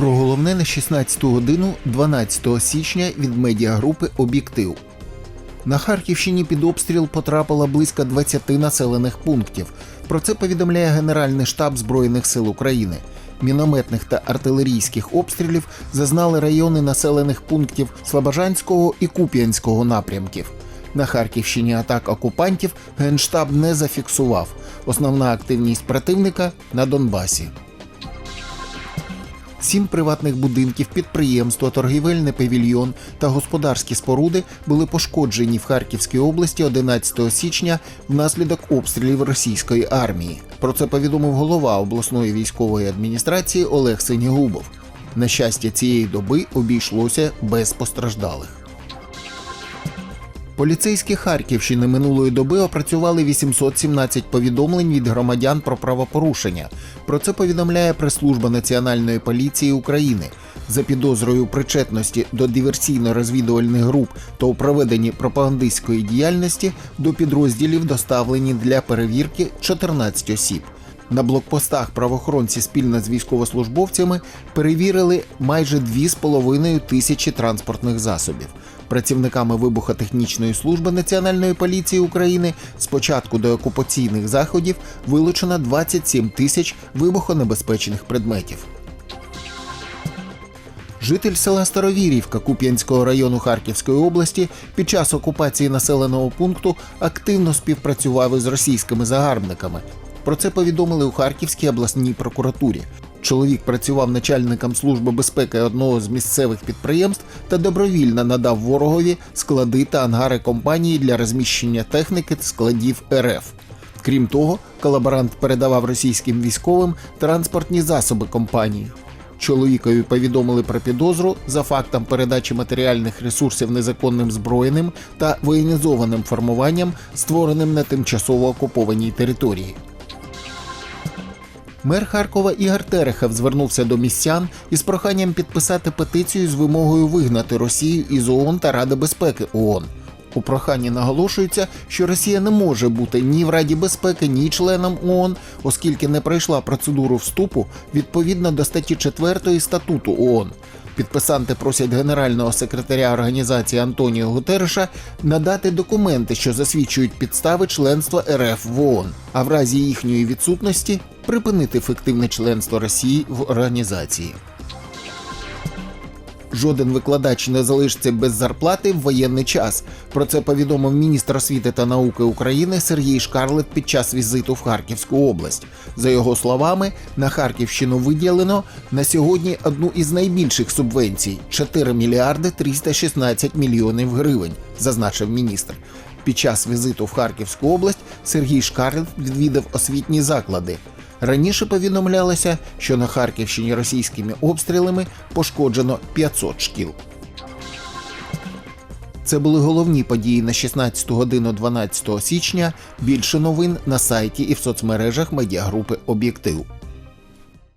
Про головне на 16 годину 12 січня від медіагрупи Об'єктив. На Харківщині під обстріл потрапило близько 20 населених пунктів. Про це повідомляє Генеральний штаб Збройних сил України. Мінометних та артилерійських обстрілів зазнали райони населених пунктів Слобожанського і Куп'янського напрямків. На Харківщині атак окупантів Генштаб не зафіксував. Основна активність противника на Донбасі. Сім приватних будинків, підприємства, торгівельний павільйон та господарські споруди були пошкоджені в Харківській області 11 січня внаслідок обстрілів російської армії. Про це повідомив голова обласної військової адміністрації Олег Синігубов. На щастя, цієї доби обійшлося без постраждалих. Поліцейські Харківщини минулої доби опрацювали 817 повідомлень від громадян про правопорушення. Про це повідомляє прес-служба Національної поліції України. За підозрою причетності до диверсійно-розвідувальних груп та у проведенні пропагандистської діяльності до підрозділів доставлені для перевірки 14 осіб. На блокпостах правоохоронці спільно з військовослужбовцями перевірили майже 2,5 тисячі транспортних засобів. Працівниками вибухотехнічної служби Національної поліції України з початку до окупаційних заходів вилучено 27 тисяч вибухонебезпечних предметів. Житель села Старовірівка Куп'янського району Харківської області під час окупації населеного пункту активно співпрацював із російськими загарбниками. Про це повідомили у Харківській обласній прокуратурі. Чоловік працював начальником служби безпеки одного з місцевих підприємств та добровільно надав ворогові склади та ангари компанії для розміщення техніки та складів РФ. Крім того, колаборант передавав російським військовим транспортні засоби компанії. Чоловікові повідомили про підозру за фактом передачі матеріальних ресурсів незаконним збройним та воєнізованим формуванням, створеним на тимчасово окупованій території. Мер Харкова Ігор Терехов звернувся до містян із проханням підписати петицію з вимогою вигнати Росію із ООН та Ради безпеки ООН. У проханні наголошується, що Росія не може бути ні в Раді безпеки, ні членом ООН, оскільки не пройшла процедуру вступу відповідно до статті 4 статуту ООН. Підписанти просять генерального секретаря організації Антоніо Гутереша надати документи, що засвідчують підстави членства РФ в ООН, а в разі їхньої відсутності припинити ефективне членство Росії в організації. Жоден викладач не залишиться без зарплати в воєнний час. Про це повідомив міністр освіти та науки України Сергій Шкарлет під час візиту в Харківську область. За його словами, на Харківщину виділено на сьогодні одну із найбільших субвенцій 4 мільярди 316 мільйонів гривень, зазначив міністр. Під час візиту в Харківську область Сергій Шкарлет відвідав освітні заклади. Раніше повідомлялося, що на Харківщині російськими обстрілами пошкоджено 500 шкіл. Це були головні події на 16 годину 12 січня. Більше новин на сайті і в соцмережах медіагрупи Об'єктив.